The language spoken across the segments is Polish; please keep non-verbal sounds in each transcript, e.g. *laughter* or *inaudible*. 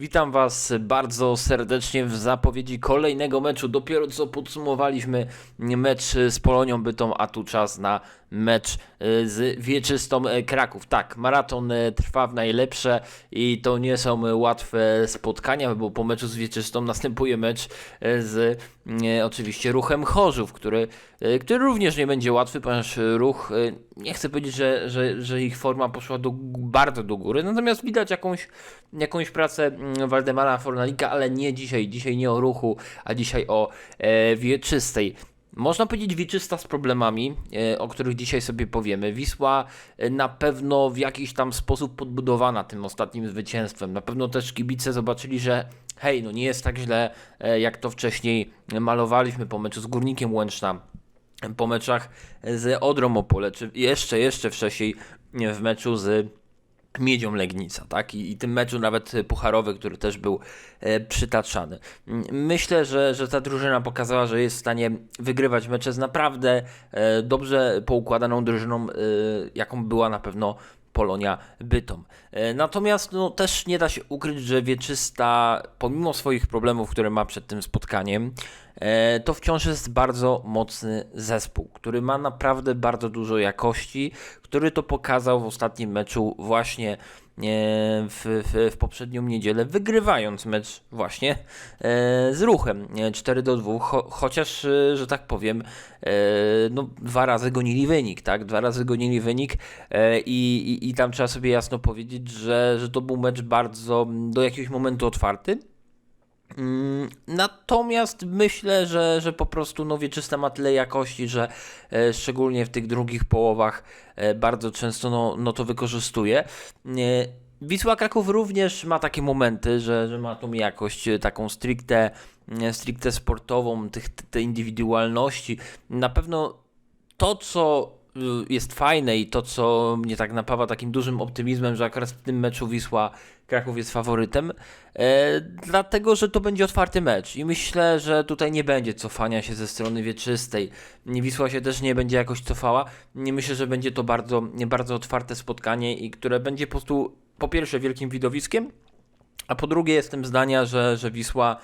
Witam Was bardzo serdecznie w zapowiedzi kolejnego meczu. Dopiero co podsumowaliśmy mecz z Polonią Bytom, a tu czas na mecz y, z Wieczystą y, Kraków. Tak, maraton y, trwa w najlepsze i to nie są łatwe spotkania, bo po meczu z Wieczystą następuje mecz z y, oczywiście Ruchem Chorzów, który, który również nie będzie łatwy, ponieważ Ruch, nie chcę powiedzieć, że, że, że ich forma poszła do, bardzo do góry, natomiast widać jakąś, jakąś pracę mm, Waldemara Fornalika, ale nie dzisiaj, dzisiaj nie o Ruchu, a dzisiaj o e, Wieczystej. Można powiedzieć Wieczysta z problemami, e, o których dzisiaj sobie powiemy. Wisła e, na pewno w jakiś tam sposób podbudowana tym ostatnim zwycięstwem. Na pewno też kibice zobaczyli, że hej, no nie jest tak źle, e, jak to wcześniej malowaliśmy po meczu z Górnikiem Łęczna po meczach z Odrą Opole, czy jeszcze, jeszcze wcześniej w meczu z Miedzią Legnica, tak? I, I tym meczu nawet pucharowy, który też był e, przytaczany. Myślę, że, że ta drużyna pokazała, że jest w stanie wygrywać mecze z naprawdę e, dobrze poukładaną drużyną, e, jaką była na pewno Polonia Bytom. E, Natomiast no, też nie da się ukryć, że Wieczysta, pomimo swoich problemów, które ma przed tym spotkaniem, e, to wciąż jest bardzo mocny zespół, który ma naprawdę bardzo dużo jakości, który to pokazał w ostatnim meczu właśnie w, w, w poprzednią niedzielę, wygrywając mecz właśnie e, z ruchem e, 4 do 2, cho, chociaż, e, że tak powiem, e, no, dwa razy gonili wynik, tak? Dwa razy gonili wynik e, i, i, i tam trzeba sobie jasno powiedzieć, że, że to był mecz bardzo do jakiegoś momentu otwarty. Mm, Natomiast myślę, że, że po prostu no, Wieczysta ma tyle jakości, że e, szczególnie w tych drugich połowach e, bardzo często no, no to wykorzystuje. E, Wisła Kraków również ma takie momenty, że, że ma tą jakość e, taką stricte, e, stricte sportową, tych, te indywidualności. Na pewno to, co jest fajne i to, co mnie tak napawa takim dużym optymizmem, że akurat w tym meczu Wisła Kraków jest faworytem, e, dlatego, że to będzie otwarty mecz i myślę, że tutaj nie będzie cofania się ze strony wieczystej. Wisła się też nie będzie jakoś cofała. Nie myślę, że będzie to bardzo, bardzo otwarte spotkanie i które będzie po prostu po pierwsze wielkim widowiskiem, a po drugie jestem zdania, że, że Wisła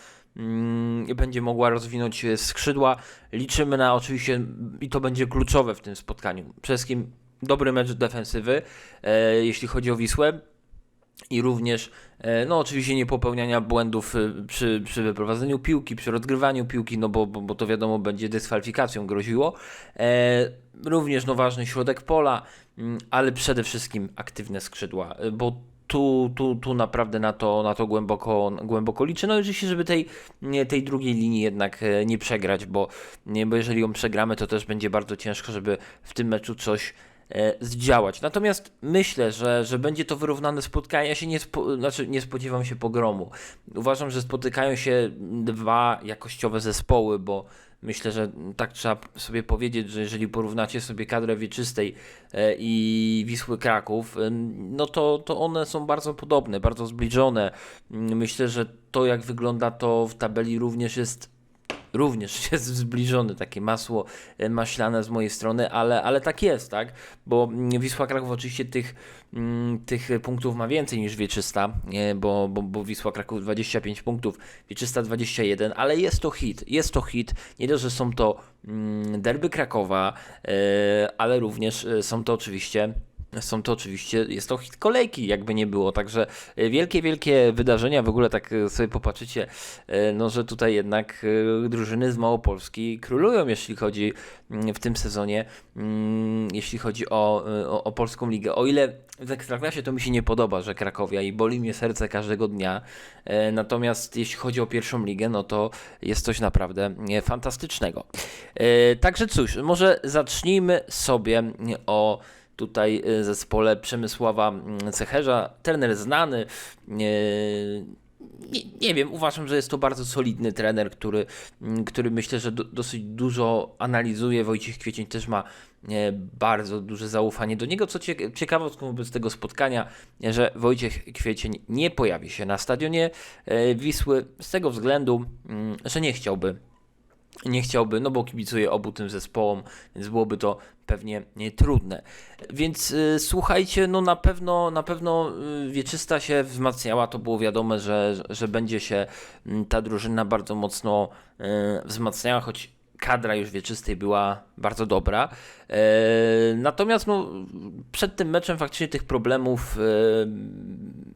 będzie mogła rozwinąć e, skrzydła. Liczymy na oczywiście, i to będzie kluczowe w tym spotkaniu, przede wszystkim dobry mecz defensywy, e, jeśli chodzi o Wisłę. I również, e, no oczywiście nie popełniania błędów przy, przy wyprowadzeniu piłki, przy rozgrywaniu piłki, no bo, bo, bo to wiadomo będzie dyskwalifikacją groziło. Również no ważny środek pola, mm, ale przede wszystkim aktywne skrzydła, bo tu, tu, tu naprawdę na to, na to głęboko, głęboko liczę. No oczywiście, żeby tej, tej drugiej linii jednak e, nie przegrać, bo, bo jeżeli ją przegramy, to też będzie bardzo ciężko, żeby w tym meczu coś zdziałać. Natomiast myślę, że, że będzie to wyrównane spotkanie. Ja się nie, spo, znaczy nie spodziewam się pogromu. Uważam, że spotykają się dwa jakościowe zespoły, bo myślę, że tak trzeba sobie powiedzieć, że jeżeli porównacie sobie kadrę wieczystej e, i Wisły Kraków, e, no to, to one są bardzo podobne, bardzo zbliżone. Mm, Myślę, że to jak wygląda to w tabeli również jest również *laughs* jest zbliżony, takie masło e, maślane z mojej strony, ale, ale tak jest, tak? Bo Wisła Kraków oczywiście tych, mm, tych punktów ma więcej niż Wieczysta, bo, bo, bo Wisła Kraków 25 punktów, Wieczysta 21, ale jest to hit, jest to hit. Nie dość, że są to mm, derby Krakowa, e, ale również e, są to oczywiście są to oczywiście, jest to hit kolejki, jakby nie było. Także e, wielkie, wielkie wydarzenia. W ogóle tak e, sobie popatrzycie, e, no, że tutaj jednak drużyny z Małopolski królują, jeśli chodzi mm, w tym sezonie, mm, jeśli chodzi o, o, o polską ligę. O ile w Ekstraklasie to mi się nie podoba, że Krakowia i boli mnie serce każdego dnia. Natomiast jeśli chodzi o pierwszą ligę, no to jest coś naprawdę fantastycznego. Także cóż, może zacznijmy sobie o tutaj y, zespole Przemysława mm, Cecherza, trener znany. y, Nie, nie wiem, uważam, że jest to bardzo solidny trener, który, mm, który myślę, że do, dosyć dużo analizuje. Wojciech Kwiecień też ma bardzo duże zaufanie do niego. Co cie, ciekawostką wobec tego spotkania, że Wojciech Kwiecień nie pojawi się na stadionie e, Wisły z tego względu, mm, że nie chciałby nie chciałby, no bo kibicuje obu tym zespołom, więc byłoby to pewnie nie, trudne. Więc y, słuchajcie, no na pewno, na pewno y, Wieczysta się wzmacniała, to było wiadome, że, że będzie się ta drużyna bardzo mocno y, wzmacniała, choć kadra już wieczystej była bardzo dobra. E, natomiast no, przed tym meczem faktycznie tych problemów e,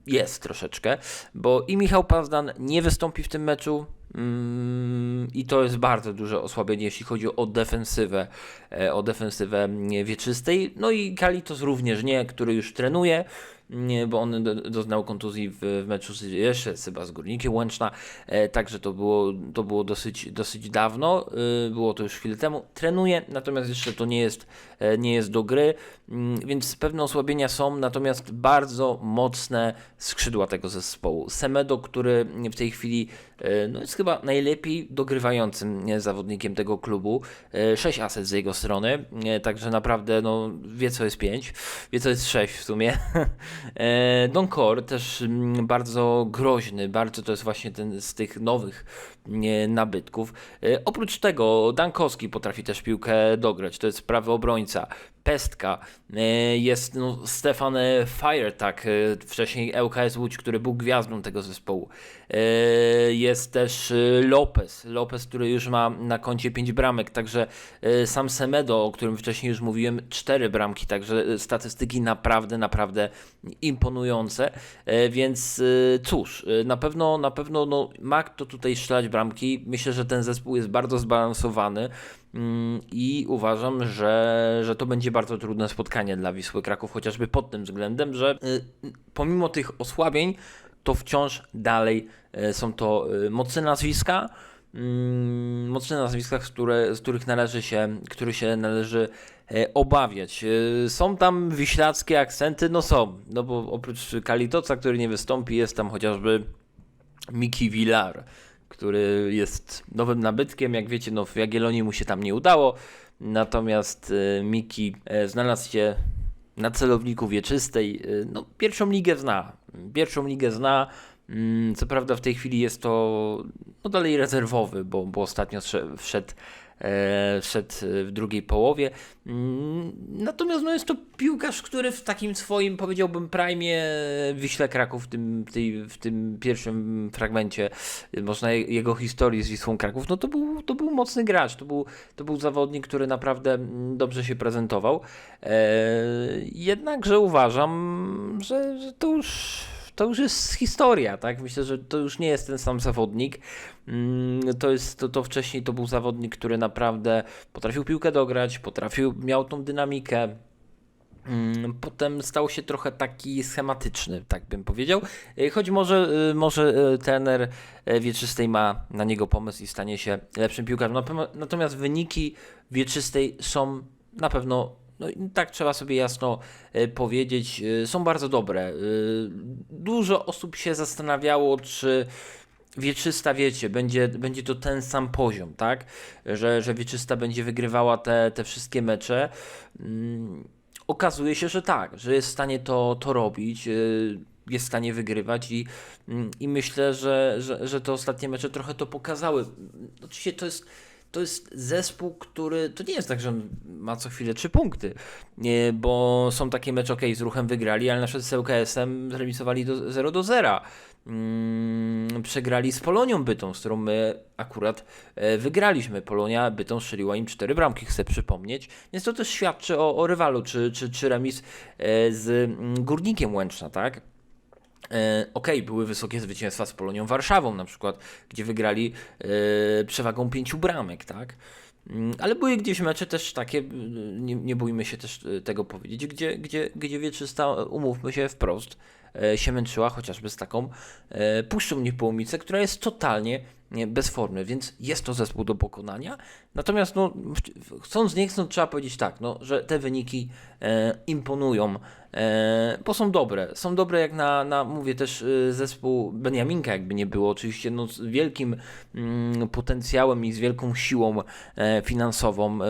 jest troszeczkę, bo i Michał Pazdan nie wystąpi w tym meczu. Mm, I to jest bardzo duże osłabienie, jeśli chodzi o defensywę, e, o defensywę wieczystej. No i Kalitos również nie, który już trenuje nie, bo on do, doznał kontuzji w, meczu jeszcze chyba z Górnikiem Łęczna, e, także to było, to było dosyć, dosyć dawno, e, było to już chwilę temu. Trenuje, natomiast jeszcze to nie jest, nie jest do gry, mm, więc pewne osłabienia są, natomiast bardzo mocne skrzydła tego zespołu. Semedo, który w tej chwili no jest chyba najlepiej dogrywającym zawodnikiem tego klubu, 6 e, aset z jego strony, e, także naprawdę no, wie co jest 5, wie co jest 6 w sumie. *laughs* E, Don Core też mm, bardzo groźny, bardzo to jest właśnie ten z tych nowych nabytków. E, oprócz tego Dankowski potrafi też piłkę dograć, to jest prawy obrońca. Pestka, e, jest no, Stefan Firetak, wcześniej ŁKS Łódź, który był gwiazdą tego zespołu. Jest też Lopez, Lopez, który już ma na koncie 5 bramek, także sam Semedo, o którym wcześniej już mówiłem, 4 bramki, także statystyki naprawdę, naprawdę imponujące, e, więc e, cóż, e, na pewno, na pewno no, ma kto tutaj strzelać bramki. Myślę, że ten zespół jest bardzo zbalansowany i uważam, że, że to będzie bardzo trudne spotkanie dla Wisły Kraków, chociażby pod tym względem, że pomimo tych osłabień, to wciąż dalej są to mocne nazwiska, mm, mocne nazwiska, które, z których należy się, który się należy E, obawiać. Są tam wiślackie akcenty, no są, no bo oprócz Kalitoca, który nie wystąpi, jest tam chociażby Miki Villar, który jest nowym nabytkiem, jak wiecie, no w Jagiellonii mu się tam nie udało, natomiast e, Miki znalazł się na celowniku wieczystej, no pierwszą ligę zna, pierwszą ligę zna, mm, co prawda w tej chwili jest to no dalej rezerwowy, bo, bo ostatnio wszedł E, wszedł w drugiej połowie. Mm, natomiast no, jest to piłkarz, który w takim swoim, powiedziałbym, prime Wiśle Kraków w tym, tej, w tym pierwszym fragmencie, można jego historii z Wisłą Kraków, no to był, to był mocny gracz, to był, to był zawodnik, który naprawdę dobrze się prezentował. E, jednakże uważam, że, że to już to już jest historia, tak? Myślę, że to już nie jest ten sam zawodnik. Mm, to jest, to, to wcześniej to był zawodnik, który naprawdę potrafił piłkę dograć, potrafił, miał tą dynamikę, mm, Potem stał się trochę taki schematyczny, tak bym powiedział. Y, choć może, y, może y, trener Wieczystej ma na niego pomysł i stanie się lepszym piłkarzem. Natomiast wyniki Wieczystej są na pewno no i tak trzeba sobie jasno e, powiedzieć, e, są bardzo dobre. E, dużo osób się zastanawiało, czy Wieczysta, wiecie, będzie, będzie to ten sam poziom, tak? Że, że Wieczysta będzie wygrywała te, te wszystkie mecze. Mm, okazuje się, że tak, że jest w stanie to, to robić jest w stanie wygrywać i, mm, i myślę, że, że, że te ostatnie mecze trochę to pokazały. Oczywiście to jest to jest zespół, który to nie jest tak, że on ma co chwilę trzy punkty, bo są takie mecze, ok, z ruchem wygrali, ale na przykład z LKS-em zremisowali do 0 do 0. Hmm, przegrali z Polonią Bytą, z którą my akurat e, wygraliśmy. Polonia Bytą strzeliła im cztery bramki, chcę przypomnieć. Więc to też świadczy o, o rywalu, czy, czy, czy remis e, z mm, Górnikiem Łęczna, tak? E, ok, były wysokie zwycięstwa z Polonią Warszawą na przykład, gdzie wygrali e, przewagą pięciu bramek, tak? Mm, ale były gdzieś mecze też takie, nie, nie bójmy się też e, tego powiedzieć, gdzie, gdzie, gdzie Wieczysta, umówmy się wprost, się męczyła chociażby z taką Puszczą Niepołomice, która jest totalnie bez formy, więc jest to zespół do pokonania. Natomiast no, chcąc nie chcąc, trzeba powiedzieć tak, no, że te wyniki e, imponują, e, bo są dobre. Są dobre jak na, na mówię też e, zespół Beniaminka, jakby nie było, oczywiście no, z wielkim mm, potencjałem i z wielką siłą e, finansową, e,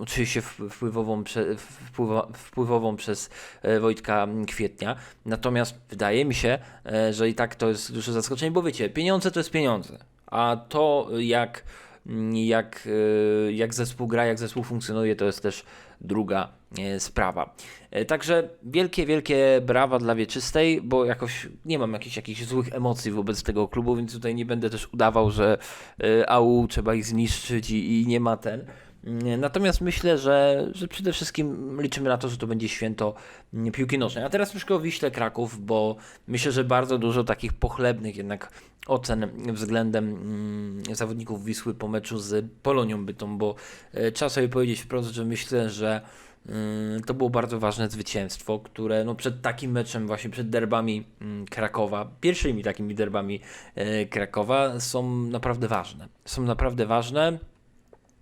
oczywiście wpływową, prze, wpływa, wpływową przez e, Wojtka Kwietnia. Natomiast wydaje mi się, że i tak to jest duże zaskoczenie, bo wiecie, pieniądze to jest pieniądze. A to jak Mm, Jak, e, jak zespół gra, jak zespół funkcjonuje, to jest też druga e, sprawa. E, Także wielkie, wielkie brawa dla Wieczystej, bo jakoś nie mam jakichś, jakichś złych emocji wobec tego klubu, więc tutaj nie będę też udawał, że e, AU trzeba ich zniszczyć i, i nie ma ten. Natomiast myślę, że, że przede wszystkim liczymy na to, że to będzie święto mm, piłki nożnej. A teraz troszkę o Wiśle Kraków, bo myślę, że bardzo dużo takich pochlebnych jednak ocen względem mm, zawodników Wisły po meczu z Polonią Bytą, bo e, trzeba sobie powiedzieć wprost, że myślę, że mm, to było bardzo ważne zwycięstwo, które no, przed takim meczem, właśnie przed derbami Krakowa, pierwszymi takimi derbami e, Krakowa są naprawdę ważne. Są naprawdę ważne.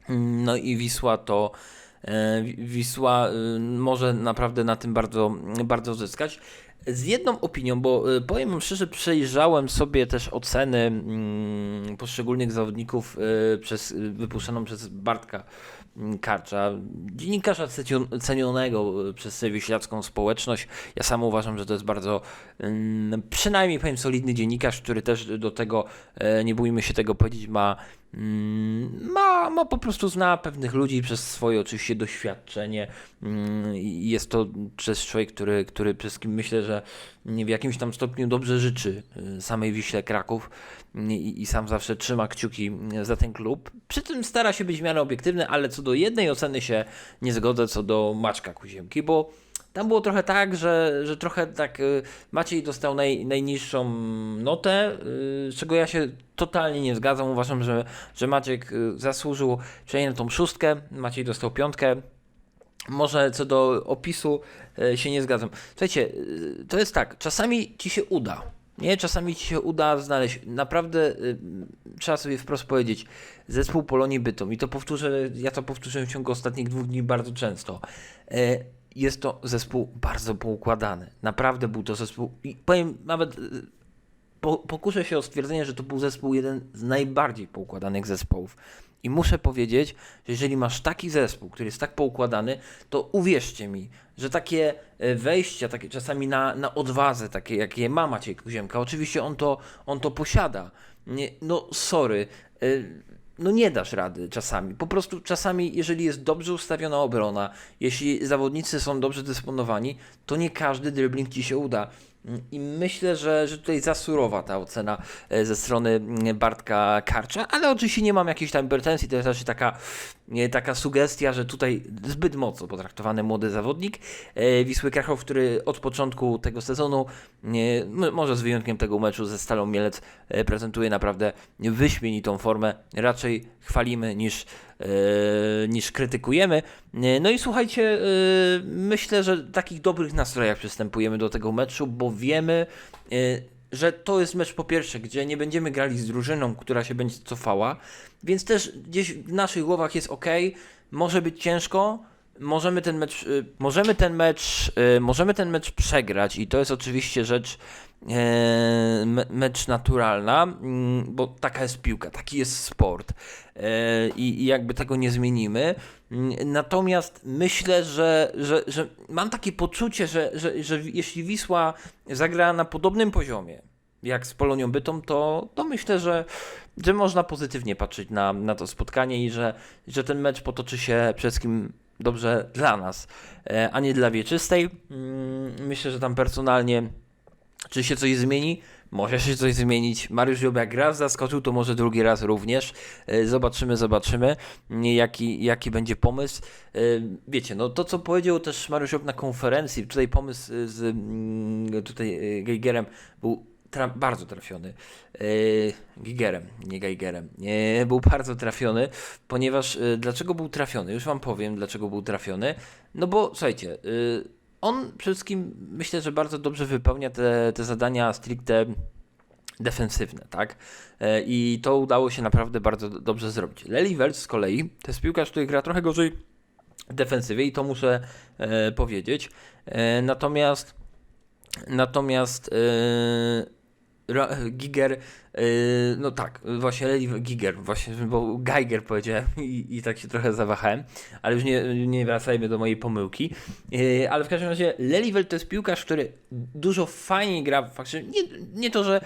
Mm, No i Wisła to e, Wi- Wisła y, może naprawdę na tym bardzo, bardzo zyskać. Z jedną opinią, bo y, powiem szczerze, przejrzałem sobie też oceny mm, poszczególnych zawodników przez, wypuszczoną przez Bartka mm, Karcza, dziennikarza cenionego przez wiślacką społeczność. Ja sam uważam, że to jest bardzo, ym, przynajmniej powiem, solidny dziennikarz, który też do tego, e, nie bójmy się tego powiedzieć, ma Mm, ma, ma po prostu zna pewnych ludzi przez swoje oczywiście doświadczenie mm, jest to przez człowiek, który, który przez kim myślę, że w jakimś tam stopniu dobrze życzy y, samej Wiśle Kraków mm, i, i sam zawsze trzyma kciuki mm, za ten klub. Przy tym stara się być w miarę obiektywny, ale co do jednej oceny się nie zgodzę, co do Maczka Kuziemki, bo tam było trochę tak, że, że trochę tak y, Maciej dostał naj, najniższą notę, y, z czego ja się totalnie nie zgadzam. Uważam, że, że Maciek y, zasłużył przynajmniej na tą szóstkę, Maciej dostał piątkę. Może co do opisu się nie zgadzam. Słuchajcie, to jest tak, czasami ci się uda. Nie, czasami ci się uda znaleźć. Naprawdę y, trzeba sobie wprost powiedzieć, zespół Polonii Bytom, i to powtórzę, ja to powtórzyłem w ciągu ostatnich dwóch dni bardzo często. Y, jest to zespół bardzo poukładany. Naprawdę był to zespół. I powiem nawet. y, Po, pokuszę się o stwierdzenie, że to był zespół jeden z najbardziej poukładanych zespołów. I muszę powiedzieć, że jeżeli masz taki zespół, który jest tak poukładany, to uwierzcie mi, że takie e, wejścia, takie czasami na, na odwadze, takie jakie ma Maciej Kuziemka, oczywiście on to, on to posiada. Nie, no sorry, e, no nie dasz rady czasami. Po prostu czasami, jeżeli jest dobrze ustawiona obrona, jeśli zawodnicy są dobrze dysponowani, to nie każdy dribbling ci się uda. I myślę, że, że tutaj za surowa ta ocena e, ze strony mm, Bartka Karcza, ale oczywiście nie mam jakiejś tam pretensji, to jest raczej taka, nie, taka sugestia, że tutaj zbyt mocno potraktowany młody zawodnik e, Wisły Kraków, który od początku tego sezonu, może z wyjątkiem tego meczu ze Stalą Mielec, e, prezentuje naprawdę wyśmienitą formę. Raczej chwalimy niż, e, niż krytykujemy. E, No i słuchajcie, e, myślę, że takich dobrych nastrojach przystępujemy do tego meczu, bo wiemy, e, że to jest mecz po pierwsze, gdzie nie będziemy grali z drużyną, która się będzie cofała, więc też gdzieś w naszych głowach jest ok, może być ciężko, możemy ten mecz, y, możemy ten mecz, y, możemy ten mecz przegrać i to jest oczywiście rzecz e, me- mecz naturalna, mm, bo taka jest piłka, taki jest sport e, i, i jakby tego nie zmienimy. Mm, Natomiast myślę, że, że, że mam takie poczucie, że, że, że jeśli Wisła zagra na podobnym poziomie jak z Polonią Bytom, to, to myślę, że, że można pozytywnie patrzeć na, na to spotkanie i że, że ten mecz potoczy się przede wszystkim dobrze dla nas, e, a nie dla Wieczystej. Mm, Myślę, że tam personalnie czy się coś zmieni? Może się coś zmienić. Mariusz Job jak raz zaskoczył, to może drugi raz również. E, Zobaczymy, zobaczymy, jaki, jaki będzie pomysł. E, Wiecie, no to co powiedział też Mariusz Job na konferencji, tutaj pomysł z mm, tutaj Geigerem był tra bardzo trafiony. E, Gigerem, nie Geigerem. Nie, był bardzo trafiony, ponieważ e, dlaczego był trafiony? Już wam powiem, dlaczego był trafiony. No bo słuchajcie, e, on przede wszystkim myślę, że bardzo dobrze wypełnia te, te zadania stricte defensywne, tak? I to udało się naprawdę bardzo do- dobrze zrobić. Lely Wels z kolei to jest piłkarz, który gra trochę gorzej defensywie i to muszę powiedzieć. Natomiast natomiast Giger, yy, no tak, właśnie Leli Giger, właśnie, bo Geiger powiedziałem *laughs* i, i tak się trochę zawahałem, ale już nie, nie wracajmy do mojej pomyłki. Yy, ale w każdym razie Lelivel to jest piłkarz, który dużo fajniej gra, faktycznie, nie, nie to, że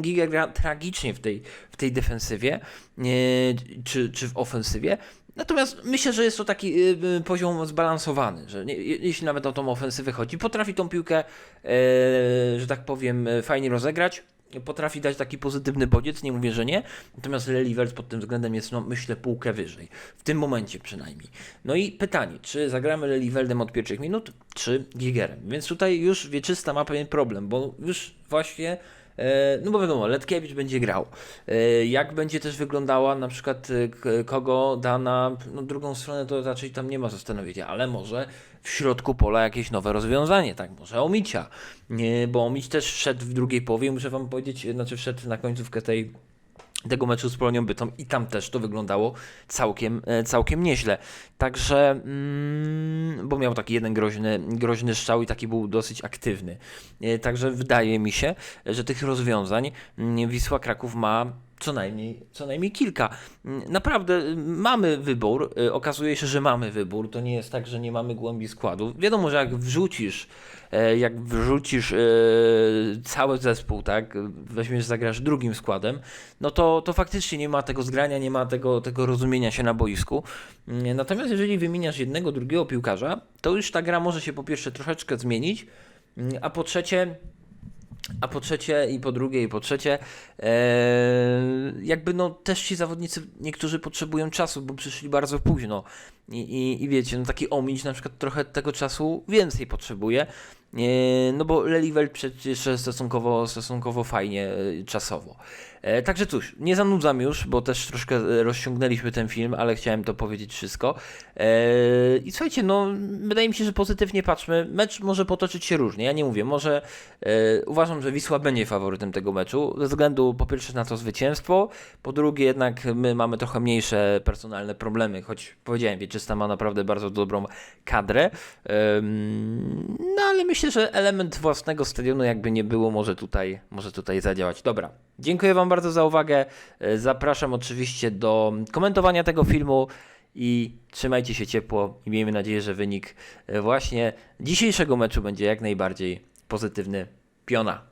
Giger gra tragicznie w tej, w tej defensywie, yy, czy, czy w ofensywie, Natomiast myślę, że jest to taki y, y, poziom zbalansowany, że nie, je- jeśli nawet o tą ofensywę chodzi, potrafi tą piłkę, e, że tak powiem, e, fajnie rozegrać, potrafi dać taki pozytywny bodziec, nie mówię, że nie, natomiast Lelivert pod tym względem jest, no myślę, półkę wyżej, w tym momencie przynajmniej. No i pytanie, czy zagramy Leliveldem od pierwszych minut, czy Gigerem? Więc tutaj już Wieczysta ma pewien problem, bo już właśnie No bo wiadomo, Letkiewicz będzie grał. E, Jak będzie też wyglądała na przykład e, kogo da na no, drugą stronę, to raczej tam nie ma zastanowienia, ale może w środku pola jakieś nowe rozwiązanie, tak, może Omicia, bo Omić też wszedł w drugiej połowie, muszę wam powiedzieć, znaczy wszedł na końcówkę tej tego meczu z Polonią Bytom i tam też to wyglądało całkiem, e, całkiem nieźle. Także, mm, bo miał taki jeden groźny, groźny strzał i taki był dosyć aktywny. E, Także wydaje mi się, że tych rozwiązań mm, Wisła Kraków ma co najmniej, co najmniej kilka. Mm, Naprawdę y, mamy wybór, y, okazuje się, że mamy wybór, to nie jest tak, że nie mamy głębi składu. Wiadomo, że jak wrzucisz, e, jak wrzucisz e, cały zespół, tak, weźmiesz, zagrasz drugim składem, no to, to faktycznie nie ma tego zgrania, nie ma tego, tego rozumienia się na boisku. Mm, Natomiast jeżeli wymieniasz jednego, drugiego piłkarza, to już ta gra może się po pierwsze troszeczkę zmienić, mm, a po trzecie a po trzecie i po drugie i po trzecie, e, jakby no też ci zawodnicy niektórzy potrzebują czasu, bo przyszli bardzo późno. I, i, i wiecie, no taki Omić na przykład trochę tego czasu więcej potrzebuje. E, no bo Lelivel przecież stosunkowo, stosunkowo fajnie e, czasowo. E, także cóż, nie zanudzam już, bo też troszkę rozciągnęliśmy ten film, ale chciałem to powiedzieć wszystko. I słuchajcie, no wydaje mi się, że pozytywnie patrzmy. Mecz może potoczyć się różnie. Ja nie mówię, może uważam, że Wisła będzie faworytem tego meczu, ze względu po pierwsze na to zwycięstwo, po drugie jednak my mamy trochę mniejsze personalne problemy, choć powiedziałem, Wieczysta ma naprawdę bardzo dobrą kadrę. No ale myślę, że element własnego stadionu jakby nie było, może tutaj, może tutaj zadziałać. Dobra, dziękuję Wam bardzo za uwagę. E, Zapraszam oczywiście do komentowania tego filmu i trzymajcie się ciepło i miejmy nadzieję, że wynik e, właśnie dzisiejszego meczu będzie jak najbardziej pozytywny. Piona.